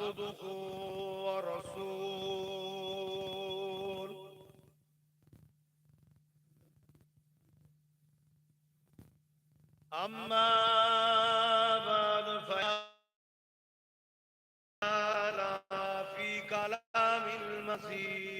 عبده ورسول. أما بعد فيا في كلام المسيح.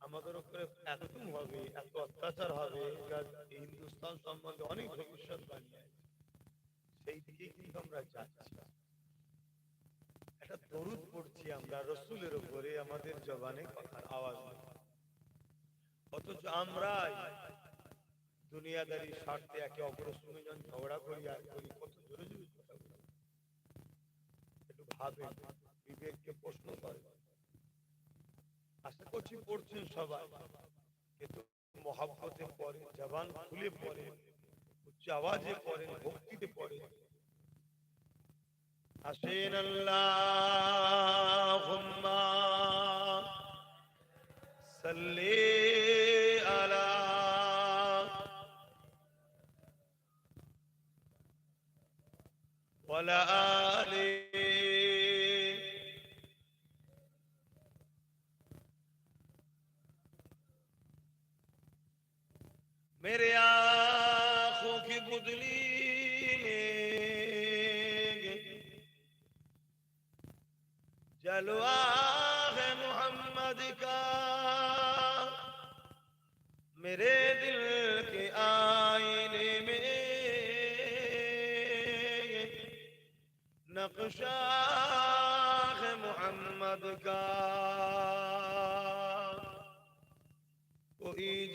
আমাদের উপরে হবে, এত অত্যাচার হবে সম্বন্ধে অনেক ভবিষ্যৎ সেই দিকে কিন্তু আমরা যাচ্ছি। একটা দরুদ পড়ছি আমরা, রসুলের উপরে আমাদের জবানে কথার আওয়াজ অথচ আমরা দুনিয়াদারি স্বার্থে একে অপরের সঙ্গে যখন ঝগড়া করি, আর করি, কত জোরে জোরে কথা বলি। একটু ভাবে বিবেককে প্রশ্ন করে আশা পড়ছেন সবাই। কিন্তু মহাব্বতে পড়ে জবান খুলে উচ্চ আওয়াজে পড়েন, ভক্তিতে পড়ে আসেন আলা ওয়ালা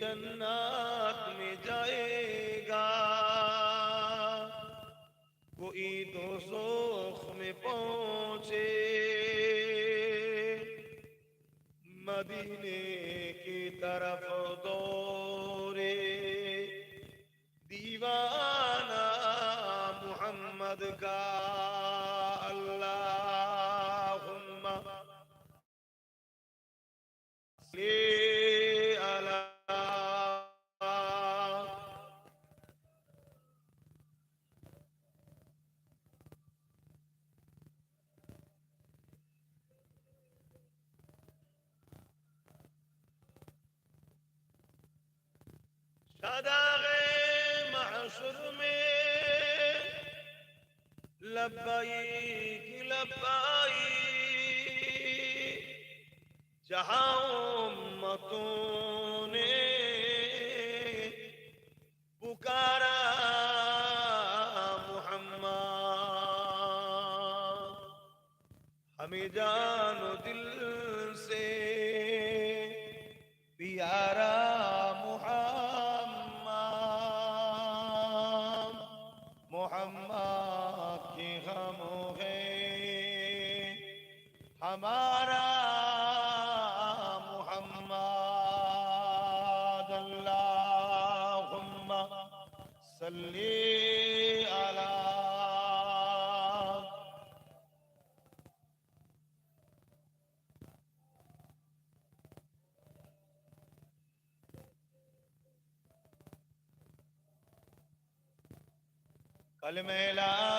जन्नत में जाएगा कोई तो सोख में पहुंचे मदीने की तरफ दौरे दीवाना صداغ معشر میں لبیک لبائی جہاں امتوں نے پکارا محمد ہمیں جان دل ہمارا محمد اللہم صلی علی کلمہ لا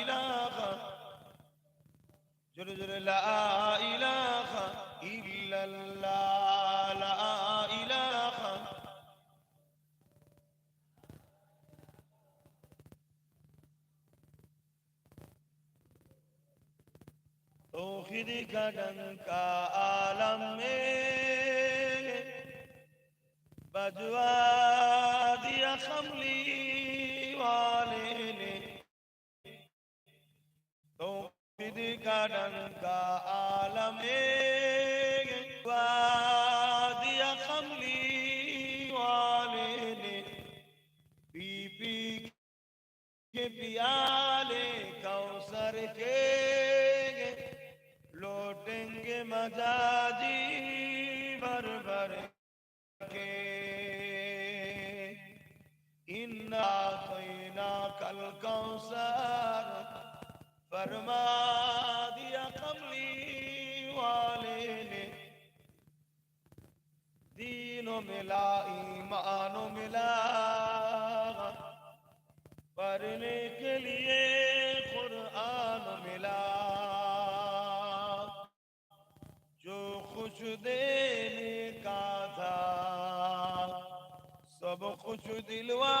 জোরে জোরে লা ইলাহা ইল্লাল্লাহ লা ইলাহা توحید کا ڈنکا عالم میں بجوا دیا خملی والے का डंका आलम में दिया कमली वाले ने पी के पियाले कौसर के लौटेंगे मजाजी भर भर के। इन्ना तैना कल कौसर فرما دیا کملی والے نے دینوں ملا ایمانوں ملا پڑھنے کے لیے قرآن ملا جو خوش دینے کا تھا سب خوش دلوا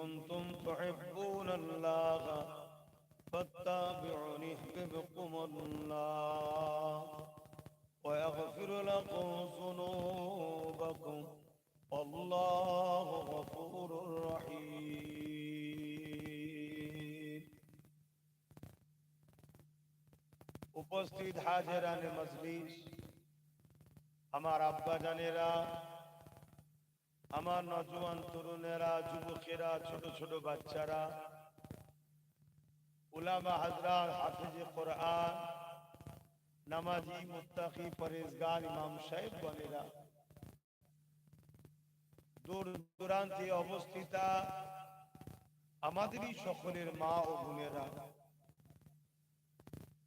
كنتم تحبون الله فاتبعوني يحببكم الله ويغفر لكم ذنوبكم والله غفور رحيم উপস্থিত হাজেরানে মজলিস আমার আব্বা জানেরা আমার নজওয়ান তরুণেরা, যুবকেরা, ছোট ছোট বাচ্চারা, উলামা হাজরাত হাফিজে কোরআন, নামাজি মুত্তাকি পরেজগার ইমাম সাহেব বনেরা। দূর দূরান্তে অবস্থিতা আমাদেরই সকলের মা ও বোনেরা।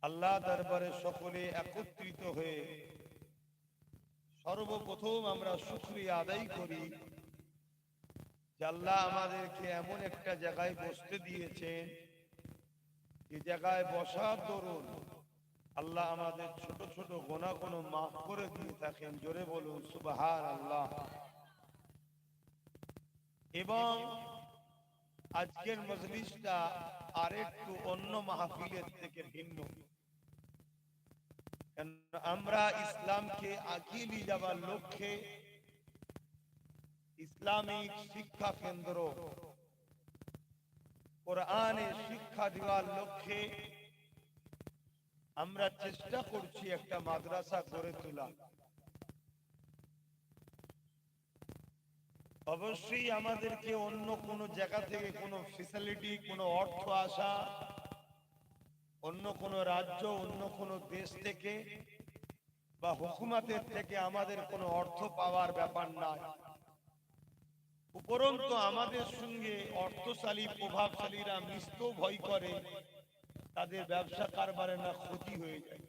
আল্লাহ দরবারে সকলে একত্রিত হয়ে সর্বপ্রথম আমরা শুক্রিয়া আদায় করি। আল্লাহ আমাদেরকে এমন একটা জায়গায় বসতে দিয়েছেন যে জায়গায় বসার দরুন আল্লাহ আমাদের ছোট ছোট গোনা কোনো মাফ করে দিয়ে থাকেন। জোরে বলুন সুবাহার আল্লাহ এবং আজকের মজলিসটা আরেকটু অন্য মাহফিলের থেকে ভিন্ন। আমরা ইসলামকে আগিয়ে নিয়ে যাবার লক্ষ্যে ইসলামিক শিক্ষা কেন্দ্র। কোরআনে শিক্ষা দেওয়ার লক্ষ্যে আমরা চেষ্টা করছি একটা মাদ্রাসা গড়ে তোলা অবশ্যই আমাদেরকে অন্য কোনো জায়গা থেকে কোনো ফেসিলিটি কোনো অর্থ আসা, অন্য কোনো রাজ্য, অন্য কোনো দেশ থেকে বা হুকুমাতের থেকে আমাদের কোনো অর্থ পাওয়ার ব্যাপার নাই উপরন্তু আমাদের সঙ্গে অর্থশালী, প্রভাবশালীরা মিশতেও ভয় করে। তাদের ব্যবসা কারবারে না ক্ষতি হয়ে যায়।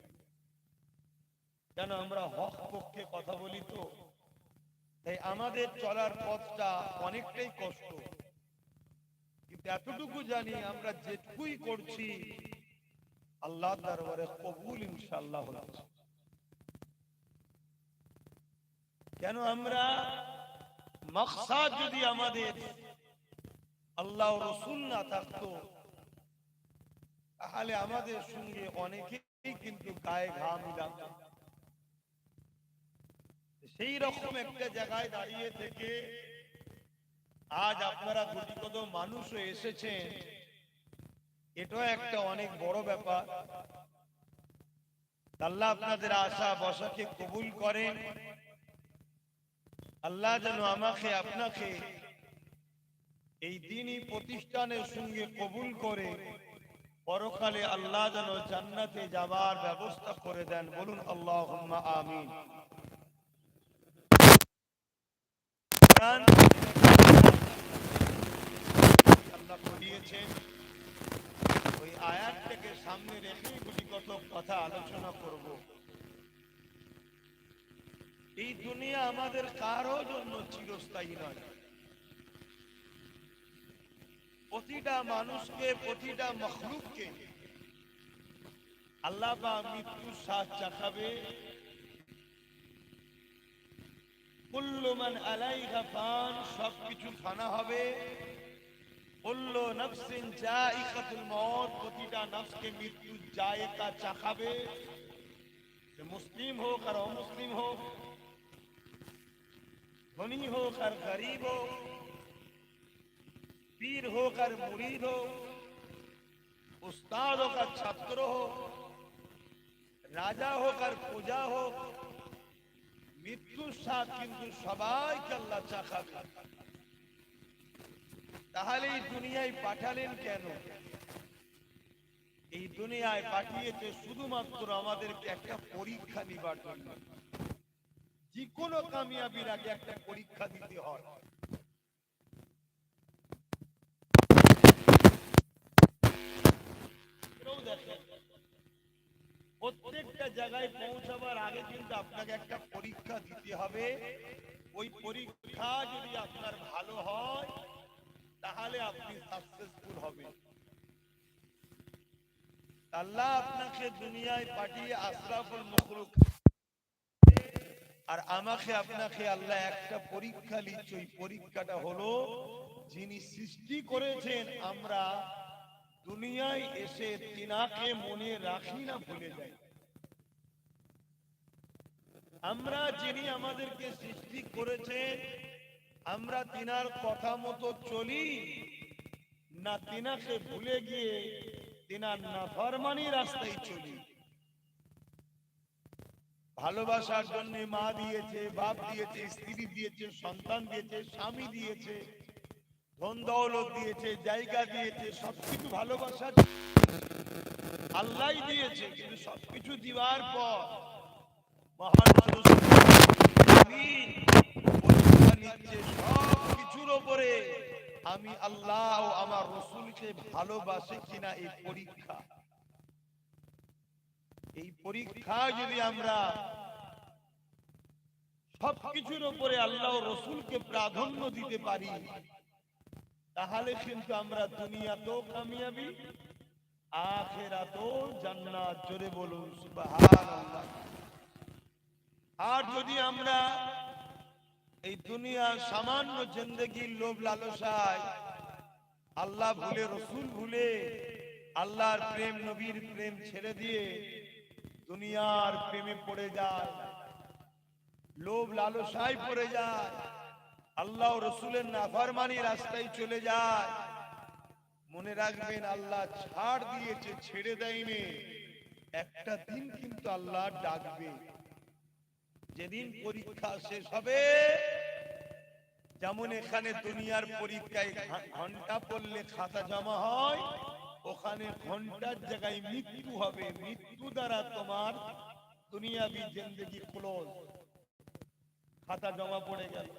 কেন আমরা হক পক্ষে কথা বলি তো? তাই আমাদের চলার পথটা অনেকটাই কষ্ট। কিন্তু এতটুকু জানি আমরা যেটুকুই করছি আল্লাহ দরবারে কবুল ইনশাল্লাহ কেন আমরা মকসাদ যদি আমাদের আল্লাহ রসুল না থাকতো, তাহলে আমাদের সঙ্গে অনেকেই কিন্তু গায়ে ঘা মিলাত। সেই রকম একটা জায়গায় দাঁড়িয়ে থেকে আজ আপনারা গুটি কত মানুষও এসেছেন। এটাও একটা অনেক বড় ব্যাপার। আল্লাহ আপনাদের আশা বসাকে কবুল করেন। আল্লাহ যেন আমাকে, আপনাকে এই দিনই প্রতিষ্ঠানের সঙ্গে কবুল করে। পরকালে আল্লাহ যেন জান্নাতে যাবার ব্যবস্থা করে দেন। বলুন আল্লাহ কোরআন আল্লাহ আয়াতটাকে সামনে রেখে গুলি কত কথা আলোচনা করব। এই দুনিয়া আমাদের কারও জন্য চিরস্থায়ী নয়। প্রতিটা মানুষকে, প্রতিটা মখলুককে আল্লাহ বা মৃত্যুর শ্বাস চাকাবে কুল্লুমান আলাইহা ফান, সবকিছু ফানা হবে। কুল্লু নফসিন জাইকাতুল মউত প্রতিটা নফসকে মৃত্যু জায়কা চাখাবে। সে মুসলিম হোক আর অমুসলিম হোক ধনী হোক আর গরিব হোক, পীর হোক আর মুরিদ হোক, উস্তাদ হোক আর ছাত্র হোক, রাজা হোক আর প্রজা হোক, মৃত্যুর স্বাদ কিন্তু সবাইকে আল্লাহ চাখাবে তাহলে এই দুনিয়ায় পাঠালেন কেন? এই দুনিয়ায় পাঠিয়েছে শুধুমাত্র আমাদেরকে একটা পরীক্ষা নিবার জন্য। যে কোনো কামিয়াবির আগে একটা পরীক্ষা দিতে হয়। প্রত্যেকটা জায়গায় পৌঁছাবার আগে কিন্তু আপনাকে একটা পরীক্ষা দিতে হবে। ওই পরীক্ষা যদি আপনার ভালো হয়, তাহলে আপনি সাকসেসফুল হবেন। আল্লাহ আপনাকে দুনিয়ায় পাঠিয়ে আশরাফুল মখলুক আর আমাকে, আপনাকে আল্লাহ একটা পরীক্ষা নিচ্ছে ওই পরীক্ষাটা হলো, যিনি সৃষ্টি করেছেন, আমরা দুনিয়ায় এসে তিনাকে মনে রাখি না, ভুলে যাই। আমরা যিনি আমাদেরকে সৃষ্টি করেছেন, আমরা তিনার কথা মতো চলি না, তিনাকে ভুলে গিয়ে তিনার নাফরমানি রাস্তায় চলি। ভালোবাসার জন্য মা দিয়েছে, বাপ দিয়েছে, স্ত্রী দিয়েছে, সন্তান দিয়েছে, স্বামী দিয়েছে, ধন দৌলত দিয়েছে, জায়গা দিয়েছে, সবকিছু ভালোবাসা আল্লাহ দিয়েছে, কিন্তু সবকিছু দিবার পর মহান আমিন পরীক্ষা সব কিছুর ওপরে আমি আল্লাহ আমার রসুলকে ভালোবাসি কিনা এই পরীক্ষা। এই পরীক্ষা যদি আমরা সবকিছুর উপরে আল্লাহ রসুলকে প্রাধান্য দিতে পারি, তাহলে কিন্তু আমরা কামিয়াবি জান্নাত। জোরে বলুন আর যদি আমরা এই দুনিয়া সামান্য জিন্দগির লোভ লালসায় আল্লাহ ভুলে, রসুল ভুলে, আল্লাহর প্রেম, নবীর প্রেম ছেড়ে দিয়ে দুনিয়ার প্রেমে পড়ে যায়, লোভ লালসায় পড়ে যায়, আল্লাহ রসুলের নাফারমানি রাস্তায় চলে যায়। মনে রাখবেন, আল্লাহ ছাড় দিয়েছে, ছেড়ে দেয়নি। একটা দিন কিন্তু আল্লাহ ডাকবে। যেদিন পরীক্ষা শেষ হবে, যেমন এখানে দুনিয়ার পরীক্ষায় ঘণ্টা পড়লে খাতা জমা হয় ওখানে ঘণ্টার জায়গায় মৃত্যু হবে। মৃত্যু দ্বারা তোমার দুনিয়াবি জিন্দগি ক্লোজ। খাতা জমা পড়ে গেল।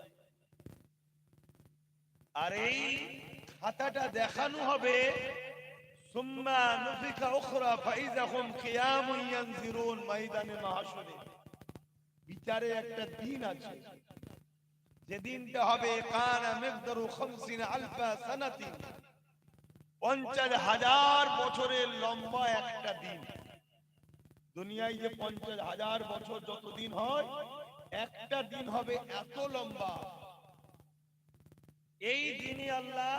আর এই খাতাটা দেখানো হবে। সুম্মা নুফিকা উখরা কিয়ামুন ইয়ানজিরুন ময়দানে মাহশরে। বিচারে একটা দিন আছে। যেদিনটা হবে, কানা মিকদারু 50 আলফা সানাতিন। পঞ্চাশ হাজার বছরের লম্বা একটা দিন। দুনিয়ায় যে পঞ্চাশ হাজার বছর যতদিন হয়, একটা দিন হবে এত লম্বা। এই দিনই আল্লাহ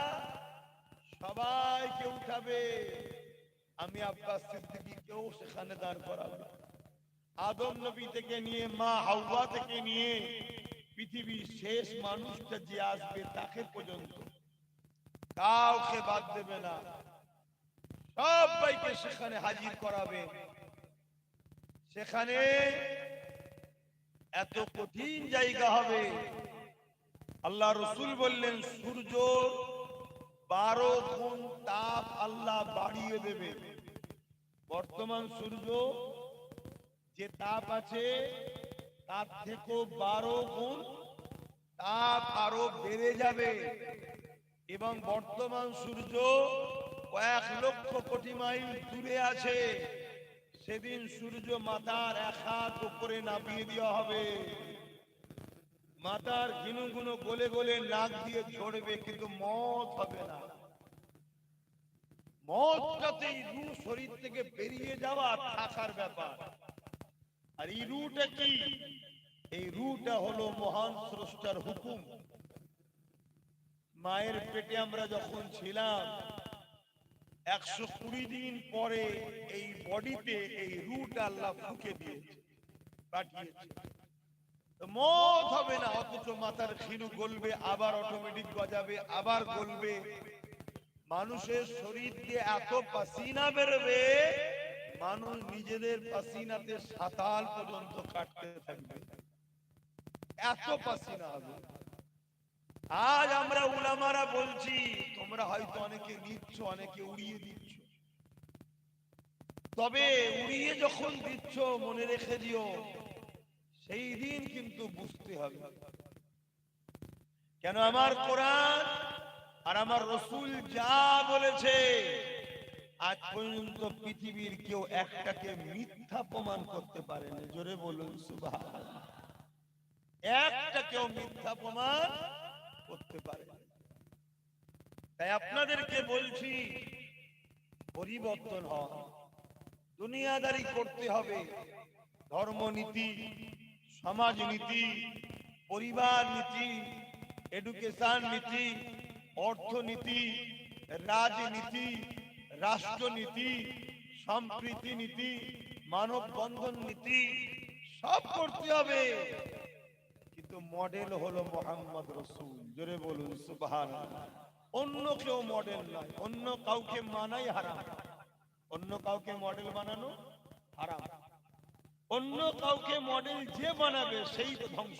সবাইকে উঠাবে। আমি আব্বাস সিদ্দিকীকেও সেখানে দাঁড় করাবো আদম নবী থেকে নিয়ে, মা হাওয়া থেকে নিয়ে পৃথিবীর শেষ মানুষটা যে আসবে তাকে পর্যন্ত কাউকে বাদ দেবে না। সবাইকে সেখানে হাজির করাবে। সেখানে এত কঠিন জায়গা হবে। আল্লাহ রসুল বললেন, সূর্য বারো গুণ তাপ আল্লাহ বাড়িয়ে দেবে। বর্তমান সূর্য যে তাপ আছে, তার থেকেও বারো গুণ তাপ আরও বেড়ে যাবে। এবং বর্তমান সূর্য কয়েক লক্ষ কোটি মাইল দূরে আছে। সেদিন সূর্য মাতার এক হাত উপরে নামিয়ে দেওয়া হবে। মাতার ঘিনু গুনো গলে গলে নাক দিয়ে ঝরবে কিন্তু মত হবে না। মতটাতেই রু শরীর থেকে বেরিয়ে যাওয়া থাকার ব্যাপার। আর এই রুটা কি? এই রুটা হলো মহান স্রষ্টার হুকুম। মায়ের পেটে আমরা যখন ছিলাম, একশো কুড়ি দিন পরে এই বডিতে এই রুট আল্লাহ ফুকে দিয়েছে, পাঠিয়েছে। মত হবে না, অথচ মাথার খিনু গলবে, আবার অটোমেটিক গজাবে, আবার গলবে। মানুষের শরীর দিয়ে এত পাসিনা বেরোবে, মানুষ নিজেদের পাসিনাতে সাতাল পর্যন্ত কাটতে থাকবে। এত পাসিনা হবে। আজ আমরা উলামারা বলছি, তোমরা হয়তো অনেকে নিচ্ছ অনেকে উড়িয়ে দিচ্ছ। তবে উড়িয়ে যখন দিচ্ছ, মনে রেখে দিও, সেই দিন কিন্তু বুঝতে হবে। কেন আমার কোরআন আর আমার রসুল যা বলেছে, আজ পর্যন্ত পৃথিবীর কেউ একটাকে মিথ্যা প্রমাণ করতে পারেনি। জোরে বলুন সুবাহ একটা কেউ মিথ্যা প্রমাণ করতে পারে। তাই আপনাদেরকে বলছি, পরিবর্তন হন। দুনিয়াদারি করতে হবে। ধর্মনীতি, সমাজনীতি পরিবার নীতি এডুকেশন নীতি অর্থনীতি, রাজনীতি, রাষ্ট্রনীতি সম্প্রীতি নীতি মানব বন্ধন নীতি সব করতে হবে। কিন্তু মডেল হলো মোহাম্মদ রসুল। জোরে বলুন সুবহান অন্য কেউ মডেল নয় অন্য কাউকে মানাই হারাম। অন্য কাউকে মডেল বানানো হারাম। অন্য কাউকে মডেল যে বানাবে, সেই ধ্বংস।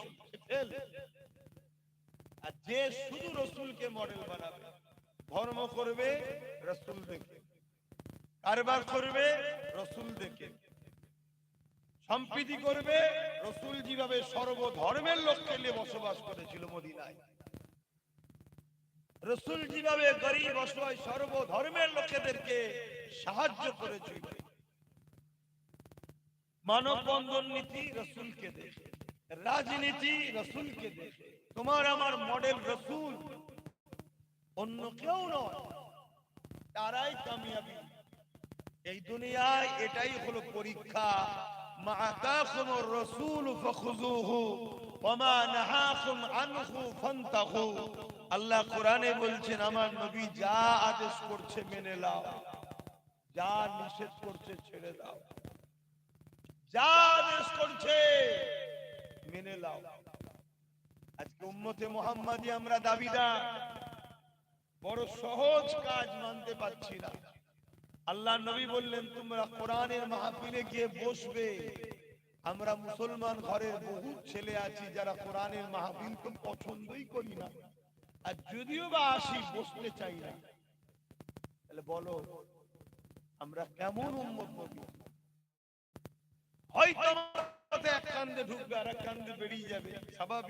আর যে শুধু রসুলকে মডেল বানাবে, ধর্ম করবে, রসুল দেখে। কারবার করবে, রসুল দেখে। সম্প্রীতি করবে, রসুল যেভাবে সর্বধর্মের লোককে নিয়ে বসবাস করেছিল মদিনায়। রসুল যেভাবে গরিব, অসহায়, সর্বধর্মের লোকেদেরকে সাহায্য করেছিল মানববন্ধন নীতি রসুলকে দেখে রাজনীতি রসুলকে দেখে তোমার আমার মডেল রসুল, অন্য কেউ নয়, তারাই কামিয়াবি। এই দুনিয়ায় এটাই হলো পরীক্ষা। মা আতাকুম রসুল ফখুযুহু নাহাকুম আনহু ফান্তাহু। আল্লাহ কোরআনে বলছেন, আমার নবী যা আদেশ করছে মেনে নাও। যা নিষেধ করছে ছেড়ে দাও। যা আদেশ করছে মেনে নাও। আজকে উম্মতে মোহাম্মদী আমরা দাবিদার। বড় সহজ কাজ মানতে পারছি না। আল্লাহ নবী বললেন, তোমরা কোরআনের মাহফিলে গিয়ে বসবে। আমরা মুসলমান ঘরের বহু ছেলে আছি যারা কোরআনের তো পছন্দই করি না। আর যদিও বা আসি বসতে চাই না, তাহলে বলো, আমরা কেমন উন্মত করব? হয়তো এক কান্দে ঢুকবে আর এক কান্দে বেরিয়ে যাবে, স্বাভাবিক।